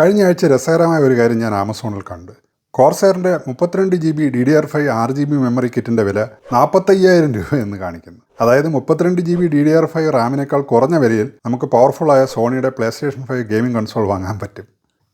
കഴിഞ്ഞ ആഴ്ച രസകരമായ ഒരു കാര്യം ഞാൻ ആമസോണിൽ കണ്ട്. കോർസെയറിന്റെ മുപ്പത്തിരണ്ട് G B D D R five ആറ് ജി ബി മെമ്മറി കിറ്റിന്റെ വില നാൽപ്പത്തയ്യായിരം രൂപ എന്ന് കാണിക്കുന്നു. അതായത് മുപ്പത്തിരണ്ട് G B D D R five റാമിനേക്കാൾ കുറഞ്ഞ വിലയിൽ നമുക്ക് പവർഫുള്ളായ സോണിയുടെ PlayStation five gaming console വാങ്ങാൻ പറ്റും.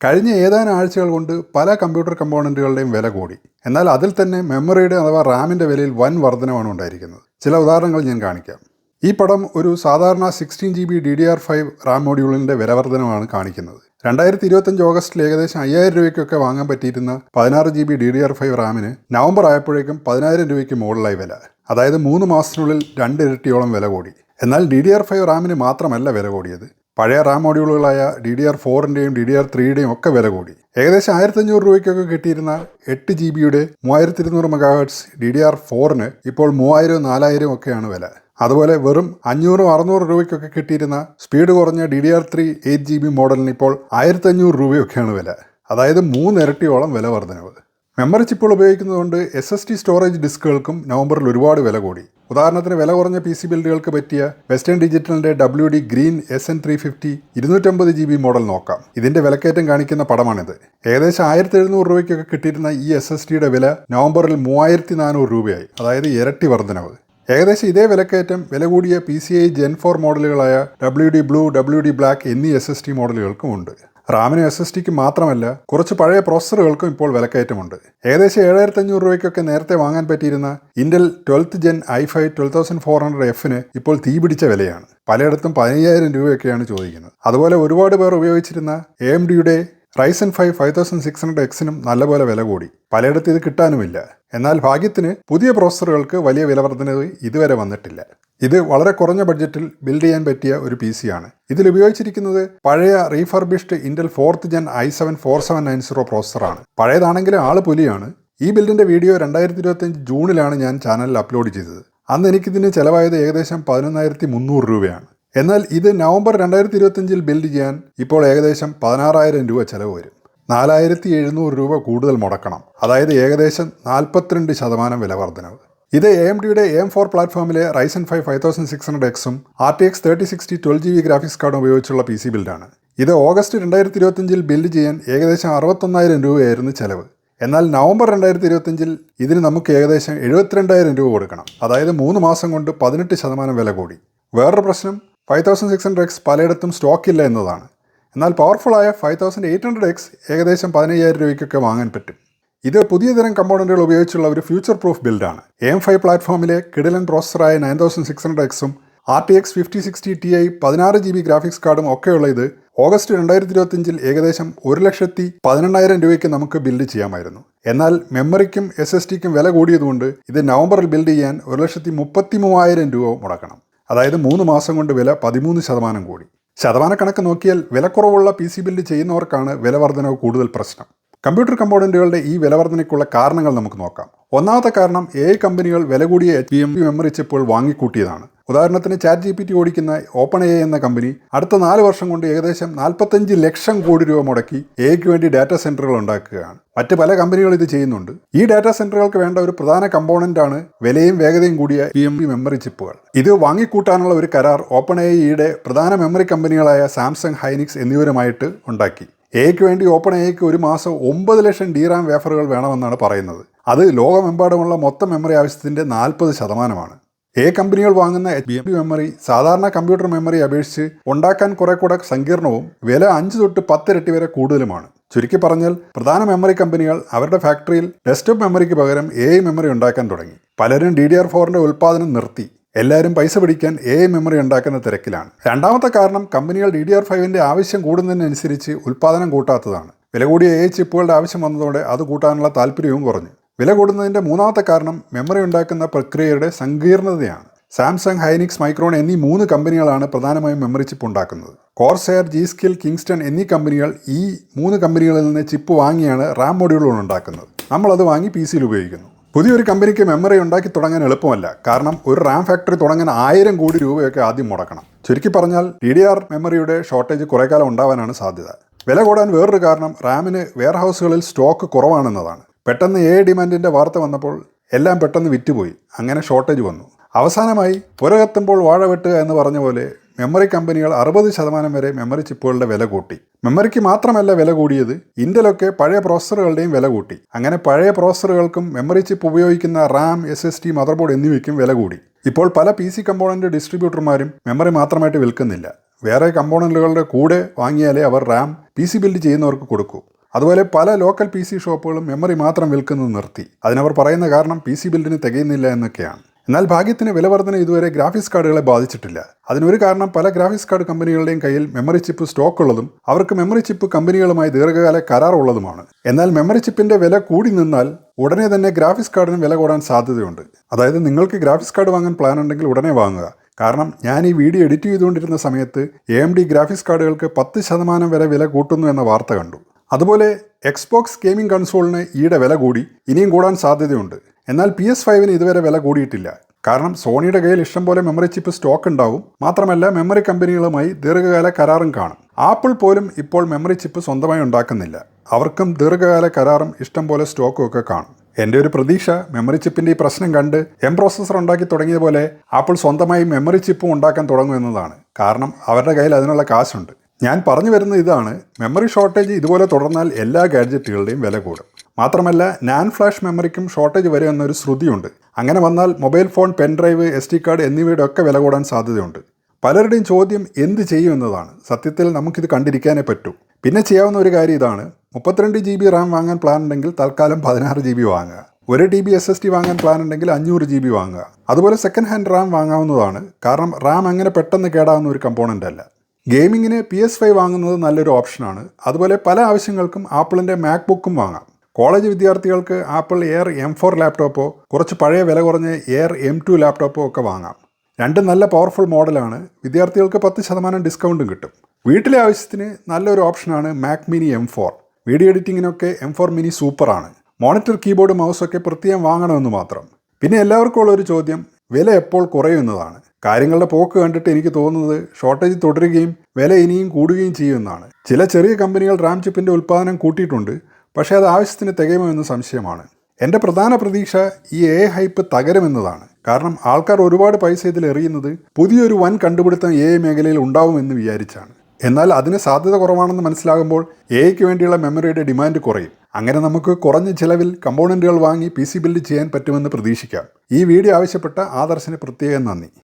കഴിഞ്ഞ ഏതാനും ആഴ്ചകൾ കൊണ്ട് പല കമ്പ്യൂട്ടർ കമ്പോണന്റുകളുടെയും വില കൂടി. എന്നാൽ അതിൽ തന്നെ മെമ്മറിയുടെ അഥവാ റാമിന്റെ വിലയിൽ വൻ വർധനമാണ് ഉണ്ടായിരിക്കുന്നത്. ചില ഉദാഹരണങ്ങൾ ഞാൻ കാണിക്കാം. ഈ പടം ഒരു സാധാരണ sixteen G B D D R five RAM മോഡ്യൂളിന്റെ വിലവർധനമാണ് കാണിക്കുന്നത്. രണ്ടായിരത്തി ഇരുപത്തഞ്ച് ഓഗസ്റ്റിൽ ഏകദേശം അയ്യായിരം രൂപയ്ക്കൊക്കെ വാങ്ങാൻ പറ്റിയിരുന്ന പതിനാറ് G B D D R five റാമിന് November ആയപ്പോഴേക്കും പതിനായിരം രൂപയ്ക്ക് മുകളിലായി വില. അതായത് മൂന്ന് മാസത്തിനുള്ളിൽ രണ്ട് ഇരട്ടിയോളം വില കൂടി. എന്നാൽ ഡി ഡി ആർ ഫൈവ് റാമിന് മാത്രമല്ല വില കൂടിയത്. പഴയ റാം മോഡ്യൂളുകളായ ഡി ഡി ആർ ഫോറിന്റെയും ഡി ഡി ആർ ത്രീയുടെയും ഒക്കെ വില കൂടി. ഏകദേശം ആയിരത്തഞ്ഞൂറ് രൂപയ്ക്കൊക്കെ കിട്ടിയിരുന്ന എട്ട് ജി ബിയുടെ മൂവായിരത്തി ഇരുന്നൂറ് മെഗാഹെർട്സ് ഡി ഡി ആർ ഫോറിന് ഇപ്പോൾ മൂവായിരവും നാലായിരവും ഒക്കെയാണ് വില. അതുപോലെ വെറും അഞ്ഞൂറും അറുന്നൂറ് രൂപയ്ക്കൊക്കെ കിട്ടിയിരുന്ന സ്പീഡ് കുറഞ്ഞ D D R three eight G B മോഡലിന് ഇപ്പോൾ ആയിരത്തഞ്ഞൂറ് രൂപയൊക്കെയാണ് വില. അതായത് മൂന്നിരട്ടിയോളം വില വർധനവ്. മെമ്മറി ചിപ്പുകൾ ഉപയോഗിക്കുന്നതുകൊണ്ട് എസ് എസ് ടി സ്റ്റോറേജ് ഡിസ്കുകൾക്കും നവംബറിൽ ഒരുപാട് വില കൂടി. ഉദാഹരണത്തിന് വില കുറഞ്ഞ പി സി ബിൽഡുകൾക്ക് പറ്റിയ western ഡിജിറ്റലിന്റെ W D green S N three fifty ഇരുന്നൂറ്റമ്പത് ജി ബി മോഡൽ നോക്കാം. ഇതിന്റെ വിലക്കയറ്റം കാണിക്കുന്ന പടമാണിത്. ഏകദേശം ആയിരത്തി എഴുന്നൂറ് രൂപയ്ക്കൊക്കെ കിട്ടിയിരുന്ന ഈ എസ് എസ് ടിയുടെ വില നവംബറിൽ മൂവായിരത്തി നാനൂറ് രൂപയായി. അതായത് ഇരട്ടി വർധനവ്. ഏകദേശം ഇതേ വിലക്കയറ്റം വില കൂടിയ P C I gen four മോഡലുകളായ W D blue W D black എന്നീ എസ് എസ് ടി മോഡലുകൾക്കും ഉണ്ട്. റാമിനും എസ് എസ് ടിക്ക് മാത്രമല്ല കുറച്ച് പഴയ പ്രോസസ്സറുകൾക്കും ഇപ്പോൾ വിലക്കയറ്റമുണ്ട്. ഏകദേശം ഏഴായിരത്തി അഞ്ഞൂറ് രൂപയ്ക്കൊക്കെ നേരത്തെ വാങ്ങാൻ പറ്റിയിരുന്ന Intel twelfth gen I five twelve thousand four hundred എഫിന് ഇപ്പോൾ തീപിടിച്ച വിലയാണ്. പലയിടത്തും പതിനയ്യായിരം രൂപയൊക്കെയാണ് ചോദിക്കുന്നത്. അതുപോലെ ഒരുപാട് പേർ ഉപയോഗിച്ചിരുന്ന എ എം ഡിയുടെ Ryzen five five thousand six hundred എക്സിനും നല്ലപോലെ വില കൂടി. പലയിടത്തും ഇത് കിട്ടാനുമില്ല. എന്നാൽ ഭാഗ്യത്തിന് പുതിയ പ്രോസസ്സറുകൾക്ക് വലിയ വിലവർദ്ധന ഇതുവരെ വന്നിട്ടില്ല. ഇത് വളരെ കുറഞ്ഞ ബഡ്ജറ്റിൽ ബിൽഡ് ചെയ്യാൻ പറ്റിയ ഒരു പി ആണ്. ഇതിൽ ഉപയോഗിച്ചിരിക്കുന്നത് പഴയ refurbished Intel fourth gen I seven four seven nine zero പ്രോസസ്സറാണ് പഴയതാണെങ്കിലും ആൾ പുലിയാണ്. ഈ ബിൽഡിന്റെ വീഡിയോ രണ്ടായിരത്തി ഇരുപത്തിയഞ്ച് ജൂണിലാണ് ഞാൻ ചാനലിൽ അപ്ലോഡ് ചെയ്തത്. അന്ന് എനിക്കിതിന് ചിലവായത് ഏകദേശം പതിനൊന്നായിരത്തി മുന്നൂറ് രൂപയാണ്. എന്നാൽ ഇത് നവംബർ രണ്ടായിരത്തി ഇരുപത്തിയഞ്ചിൽ ബിൽഡ് ചെയ്യാൻ ഇപ്പോൾ ഏകദേശം പതിനാറായിരം രൂപ ചെലവ് വരും. നാലായിരത്തി എഴുന്നൂറ് രൂപ കൂടുതൽ മുടക്കണം. അതായത് ഏകദേശം നാൽപ്പത്തിരണ്ട് ശതമാനം വില വർധനവ്. ഇത് എ എം ഡിയുടെ M four പ്ലാറ്റ്ഫോമിലെ Ryzen five five thousand six hundred എക്സും R T X thirty sixty twelve G B graphics കാർഡും ഉപയോഗിച്ചുള്ള പി സി ബിൽഡാണ് ഇത് ഓഗസ്റ്റ് രണ്ടായിരത്തി ഇരുപത്തിയഞ്ചിൽ ബിൽഡ് ചെയ്യാൻ ഏകദേശം അറുപത്തൊന്നായിരം രൂപയായിരുന്നു ചെലവ്. എന്നാൽ നവംബർ രണ്ടായിരത്തി ഇരുപത്തിയഞ്ചിൽ ഇതിന് നമുക്ക് ഏകദേശം എഴുപത്തിരണ്ടായിരം രൂപ കൊടുക്കണം. അതായത് മൂന്ന് മാസം കൊണ്ട് പതിനെട്ട് ശതമാനം വില കൂടി. വേറൊരു പ്രശ്നം five thousand six hundred X പലയിടത്തും സ്റ്റോക്കില്ല എന്നതാണ്. എന്നാൽ പവർഫുള്ളായ five thousand eight hundred X ഏകദേശം പതിനയ്യായിരം രൂപയ്ക്കൊക്കെ വാങ്ങാൻ പറ്റും. ഇത് പുതിയ തരം കമ്പോണന്റുകൾ ഉപയോഗിച്ചുള്ള ഒരു ഫ്യൂച്ചർ പ്രൂഫ് ബിൽഡാണ് എം ഫൈവ് പ്ലാറ്റ്ഫോമിലെ കിഡിലൻ പ്രോസസറായ നയൻ തൗസൻഡ് സിക്സ് ഹൺഡ്രഡ് എക്സും R T X fifty sixty T I പതിനാറ് ജി ബി ഗ്രാഫിക്സ് കാർഡും ഒക്കെയുള്ള ഇത് ഓഗസ്റ്റ് രണ്ടായിരത്തി ഇരുപത്തിയഞ്ചിൽ ഏകദേശം ഒരു ലക്ഷത്തി പതിനെണ്ണായിരം രൂപയ്ക്ക് നമുക്ക് ബിൽഡ് ചെയ്യാമായിരുന്നു. എന്നാൽ മെമ്മറിക്കും എസ് എസ് ടിക്കും വില കൂടിയതുകൊണ്ട് ഇത് നവംബറിൽ ബിൽഡ് ചെയ്യാൻ ഒരു ലക്ഷത്തി മുപ്പത്തി മൂവായിരം രൂപ മുടക്കണം. അതായത് മൂന്ന് മാസം കൊണ്ട് വില പതിമൂന്ന് ശതമാനം കൂടി. ശതമാനക്കണക്ക് നോക്കിയാൽ വിലക്കുറവുള്ള പി സി ബിൽഡ് ചെയ്യുന്നവർക്കാണ് വില വർധനവ് കൂടുതൽ പ്രശ്നം. കമ്പ്യൂട്ടർ കമ്പോണന്റുകളുടെ ഈ വിലവർധനയ്ക്കുള്ള കാരണങ്ങൾ നമുക്ക് നോക്കാം. ഒന്നാമത്തെ കാരണം എ കമ്പനികൾ വില കൂടിയ എച്ച് പി എം മെമ്മറി ചിപ്പുകൾ വാങ്ങിക്കൂട്ടിയതാണ്. ഉദാഹരണത്തിന് ചാറ്റ് ജി പി ടി ഓടിക്കുന്ന ഓപ്പൺ എ എന്ന കമ്പനി അടുത്ത നാല് വർഷം കൊണ്ട് ഏകദേശം നാൽപ്പത്തഞ്ച് ലക്ഷം കോടി രൂപ മുടക്കി എയ്ക്ക് വേണ്ടി ഡാറ്റാ സെന്ററുകൾ ഉണ്ടാക്കുകയാണ്. മറ്റ് പല കമ്പനികളും ഇത് ചെയ്യുന്നുണ്ട്. ഈ ഡാറ്റാ സെന്ററുകൾക്ക് വേണ്ട ഒരു പ്രധാന കമ്പോണന്റ് ആണ് വിലയും വേഗതയും കൂടിയ പി എം പി മെമ്മറി ചിപ്പുകൾ. ഇത് വാങ്ങിക്കൂട്ടാനുള്ള ഒരു കരാർ ഓപ്പൺ എ ഇയുടെ പ്രധാന മെമ്മറി കമ്പനികളായ സാംസങ് ഹൈനിക്സ് എന്നിവരുമായിട്ട് ഉണ്ടാക്കി. എയ്ക്ക് വേണ്ടി ഓപ്പൺ എയ്ക്ക് ഒരു മാസം ഒമ്പത് ലക്ഷം ഡിറാം വേഫറുകൾ വേണമെന്നാണ് പറയുന്നത്. അത് ലോകമെമ്പാടുമുള്ള മൊത്തം മെമ്മറി ആവശ്യത്തിന്റെ നാൽപ്പത് ശതമാനമാണ്. എ കമ്പനികൾ വാങ്ങുന്ന ബി മെമ്മറി സാധാരണ കമ്പ്യൂട്ടർ മെമ്മറി അപേക്ഷിച്ച് ഉണ്ടാക്കാൻ കുറെ കൂടെ സങ്കീർണവും വില അഞ്ച് തൊട്ട് പത്തിരട്ടി വരെ കൂടുതലുമാണ്. ചുരുക്കി പറഞ്ഞാൽ പ്രധാന മെമ്മറി കമ്പനികൾ അവരുടെ ഫാക്ടറിയിൽ ഡെസ്ക്ടോപ്പ് മെമ്മറിക്ക് പകരം എ മെമ്മറി ഉണ്ടാക്കാൻ തുടങ്ങി. പലരും ഡി ഡി ആർ ഫോറിന്റെ ഉൽപ്പാദനം നിർത്തി. എല്ലാവരും പൈസ പിടിക്കാൻ എ മെമ്മറി ഉണ്ടാക്കുന്ന തിരക്കിലാണ്. രണ്ടാമത്തെ കാരണം കമ്പനികൾ ഡി ഡി ആർ ഫൈവിന്റെ ആവശ്യം കൂടുന്നതിനനുസരിച്ച് ഉൽപ്പാദനം കൂട്ടാത്തതാണ്. വില കൂടിയ എ ചിപ്പുകളുടെ ആവശ്യം വന്നതോടെ അത് കൂട്ടാനുള്ള താല്പര്യവും കുറഞ്ഞു. വില കൂടുന്നതിന്റെ മൂന്നാമത്തെ കാരണം മെമ്മറി ഉണ്ടാക്കുന്ന പ്രക്രിയയുടെ സങ്കീർണതയാണ്. സാംസങ് ഹൈനിക്സ് മൈക്രോൺ എന്നീ മൂന്ന് കമ്പനികളാണ് പ്രധാനമായും മെമ്മറി ചിപ്പ് ഉണ്ടാക്കുന്നത്. കോർസെയർ ജി സ്കിൽ കിങ്സ്റ്റൺ എന്നീ കമ്പനികൾ ഈ മൂന്ന് കമ്പനികളിൽ നിന്ന് ചിപ്പ് വാങ്ങിയാണ് റാം മൊഡ്യൂളുകൾ ഉണ്ടാക്കുന്നത്. നമ്മളത് വാങ്ങി പി സിയിൽ ഉപയോഗിക്കുന്നു. പുതിയൊരു കമ്പനിക്ക് മെമ്മറി ഉണ്ടാക്കി തുടങ്ങാൻ എളുപ്പമല്ല. കാരണം ഒരു റാം ഫാക്ടറി തുടങ്ങാൻ ആയിരം കോടി രൂപയൊക്കെ ആദ്യം മുടക്കണം. ചുരുക്കി പറഞ്ഞാൽ ഡി ഡി ആർ മെമ്മറിയുടെ ഷോർട്ടേജ് കുറേ കാലം ഉണ്ടാവാനാണ് സാധ്യത. വില കൂടാൻ വേറൊരു കാരണം റാമിന് വെയർ ഹൗസുകളിൽ സ്റ്റോക്ക് കുറവാണെന്നതാണ്. പെട്ടെന്ന് എ ഡിമാൻഡിന്റെ വാർത്ത വന്നപ്പോൾ എല്ലാം പെട്ടെന്ന് വിറ്റുപോയി. അങ്ങനെ ഷോർട്ടേജ് വന്നു. അവസാനമായി പുരകത്തുമ്പോൾ വാഴ വെട്ടുക എന്ന് പറഞ്ഞ പോലെ മെമ്മറി കമ്പനികൾ അറുപത് ശതമാനം വരെ മെമ്മറി ചിപ്പുകളുടെ വില കൂട്ടി. മെമ്മറിക്ക് മാത്രമല്ല വില കൂടിയത് ഇന്റലൊക്കെ പഴയ പ്രോസസ്സറുകളുടെയും വില കൂട്ടി. അങ്ങനെ പഴയ പ്രോസസ്സറുകൾക്കും മെമ്മറി ചിപ്പ് ഉപയോഗിക്കുന്ന RAM S S T motherboard എന്നിവയ്ക്കും വില കൂടി. ഇപ്പോൾ പല പി സി കമ്പോണന്റ് ഡിസ്ട്രിബ്യൂട്ടർമാരും മെമ്മറി മാത്രമായിട്ട് വിൽക്കുന്നില്ല. വേറെ കമ്പോണന്റുകളുടെ കൂടെ വാങ്ങിയാലേ അവർ റാം പി സി ബിൽഡ് ചെയ്യുന്നവർക്ക് കൊടുക്കൂ. അതുപോലെ പല ലോക്കൽ പി സി ഷോപ്പുകളും മെമ്മറി മാത്രം വിൽക്കുന്നത് നിർത്തി. അതിനവർ പറയുന്ന കാരണം പി സി ബിൽഡിന് തികയുന്നില്ല എന്നൊക്കെയാണ്. എന്നാൽ ഭാഗ്യത്തിന് വിലവർധന ഇതുവരെ ഗ്രാഫിക്സ് കാർഡുകളെ ബാധിച്ചിട്ടില്ല. അതിനൊരു കാരണം പല ഗ്രാഫിക്സ് കാർഡ് കമ്പനികളുടെയും കയ്യിൽ മെമ്മറി ചിപ്പ് സ്റ്റോക്ക് ഉള്ളതും അവർക്ക് മെമ്മറി ചിപ്പ് കമ്പനികളുമായി ദീർഘകാല കരാർ ഉള്ളതുമാണ്. എന്നാൽ മെമ്മറി ചിപ്പിന്റെ വില കൂടി നിന്നാൽ ഉടനെ തന്നെ ഗ്രാഫിക്സ് കാർഡിന് വില കൂടാൻ സാധ്യതയുണ്ട്. അതായത് നിങ്ങൾക്ക് ഗ്രാഫിക്സ് കാർഡ് വാങ്ങാൻ പ്ലാൻ ഉണ്ടെങ്കിൽ ഉടനെ വാങ്ങുക. കാരണം ഞാൻ ഈ വീഡിയോ എഡിറ്റ് ചെയ്തുകൊണ്ടിരുന്ന സമയത്ത് എ എം ഡി ഗ്രാഫിക്സ് കാർഡുകൾക്ക് പത്ത് ശതമാനം വരെ വില കൂട്ടുന്നു എന്ന വാർത്ത കണ്ടു. അതുപോലെ എക്സ്ബോക്സ് ഗെയിമിംഗ് കൺസോളിന് ഈയിടെ വില കൂടി ഇനിയും കൂടാൻ സാധ്യതയുണ്ട്. എന്നാൽ പി എസ് ഫൈവിന് ഇതുവരെ വില കൂടിയിട്ടില്ല. കാരണം സോണിയുടെ കയ്യിൽ ഇഷ്ടംപോലെ മെമ്മറി ചിപ്പ് സ്റ്റോക്ക് ഉണ്ടാവും. മാത്രമല്ല മെമ്മറി കമ്പനികളുമായി ദീർഘകാല കരാറും കാണും. ആപ്പിൾ പോലും ഇപ്പോൾ മെമ്മറി ചിപ്പ് സ്വന്തമായി ഉണ്ടാക്കുന്നില്ല. അവർക്കും ദീർഘകാല കരാറും ഇഷ്ടംപോലെ സ്റ്റോക്കും ഒക്കെ കാണും. എന്റെ ഒരു പ്രതീക്ഷ മെമ്മറി ചിപ്പിന്റെ ഈ പ്രശ്നം കണ്ട് എം പ്രോസസ്സർ ഉണ്ടാക്കി തുടങ്ങിയ പോലെ ആപ്പിൾ സ്വന്തമായി മെമ്മറി ചിപ്പും ഉണ്ടാക്കാൻ തുടങ്ങും എന്നതാണ്. കാരണം അവരുടെ കയ്യിൽ അതിനുള്ള കാശുണ്ട്. ഞാൻ പറഞ്ഞു വരുന്ന ഇതാണ്. മെമ്മറി ഷോർട്ടേജ് ഇതുപോലെ തുടർന്നാൽ എല്ലാ ഗാഡ്ജറ്റുകളുടെയും വില കൂടും. മാത്രമല്ല നാൻ ഫ്ലാഷ് മെമ്മറിക്കും ഷോർട്ടേജ് വരും എന്നൊരു ശ്രുതിയുണ്ട്. അങ്ങനെ വന്നാൽ mobile phone pen drive S T card എന്നിവയുടെ ഒക്കെ വില കൂടാൻ സാധ്യതയുണ്ട്. പലരുടെയും ചോദ്യം എന്ത് ചെയ്യും എന്നതാണ്. സത്യത്തിൽ നമുക്കിത് കണ്ടിരിക്കാനേ പറ്റൂ. പിന്നെ ചെയ്യാവുന്ന ഒരു കാര്യം ഇതാണ്. മുപ്പത്തിരണ്ട് ജി ബി റാം വാങ്ങാൻ പ്ലാൻ ഉണ്ടെങ്കിൽ തൽക്കാലം പതിനാറ് ജി ബി വാങ്ങുക. ഒരു T B S S T വാങ്ങാൻ പ്ലാൻ ഉണ്ടെങ്കിൽ അഞ്ഞൂറ് ജി ബി വാങ്ങുക. അതുപോലെ സെക്കൻഡ് ഹാൻഡ് റാം വാങ്ങാവുന്നതാണ്. കാരണം റാം അങ്ങനെ പെട്ടെന്ന് കേടാവുന്ന ഒരു കമ്പോണന്റ് അല്ല. ഗെയിമിങ്ങിന് പി എസ് ഫൈവ് വാങ്ങുന്നത് നല്ലൊരു ഓപ്ഷനാണ്. അതുപോലെ പല ആവശ്യങ്ങൾക്കും ആപ്പിളിന്റെ മാക്ബുക്കും വാങ്ങാം. കോളേജ് വിദ്യാർത്ഥികൾക്ക് ആപ്പിൾ എയർ എം ഫോർ ലാപ്ടോപ്പോ കുറച്ച് പഴയ വില കുറഞ്ഞ എയർ എം ടു ലാപ്ടോപ്പോ ഒക്കെ വാങ്ങാം. രണ്ട് നല്ല പവർഫുൾ മോഡലാണ്. വിദ്യാർത്ഥികൾക്ക് പത്ത് ശതമാനം ഡിസ്കൗണ്ടും കിട്ടും. വീട്ടിലെ ആവശ്യത്തിന് നല്ലൊരു ഓപ്ഷനാണ് Mac mini M four. Video എഡിറ്റിങ്ങിനൊക്കെ M four mini സൂപ്പറാണ്. മോണിറ്റർ കീബോർഡ് മൗസൊക്കെ പ്രത്യേകം വാങ്ങണമെന്ന് മാത്രം. പിന്നെ എല്ലാവർക്കും ഉള്ള ഒരു ചോദ്യം വില എപ്പോൾ കുറയുന്നതാണ് കാര്യങ്ങളുടെ പോക്ക് കണ്ടിട്ട് എനിക്ക് തോന്നുന്നത് ഷോർട്ടേജ് തുടരുകയും വില ഇനിയും കൂടുകയും ചെയ്യുമെന്നാണ്. ചില ചെറിയ കമ്പനികൾ റാം ചിപ്പിന്റെ ഉൽപ്പാദനം കൂട്ടിയിട്ടുണ്ട്. പക്ഷേ അത് ആവശ്യത്തിന് തികയുമോ എന്ന് സംശയമാണ്. എന്റെ പ്രധാന പ്രതീക്ഷ ഈ എ ഹൈപ്പ് തകരുമെന്നതാണ്. കാരണം ആൾക്കാർ ഒരുപാട് പൈസ ഇതിൽ എറിയുന്നത് പുതിയൊരു വൻ കണ്ടുപിടുത്തം എ മേഖലയിൽ ഉണ്ടാവുമെന്ന് വിചാരിച്ചാണ്. എന്നാൽ അതിന് സാധ്യത കുറവാണെന്ന് മനസ്സിലാകുമ്പോൾ എയ്ക്ക് വേണ്ടിയുള്ള മെമ്മറിയുടെ ഡിമാൻഡ് കുറയും. അങ്ങനെ നമുക്ക് കുറഞ്ഞ ചിലവിൽ കമ്പോണന്റുകൾ വാങ്ങി പി സി ബിൽഡ് ചെയ്യാൻ പറ്റുമെന്ന് പ്രതീക്ഷിക്കാം. ഈ വീഡിയോ ആവശ്യപ്പെട്ട ആദർശന് പ്രത്യേകം നന്ദി.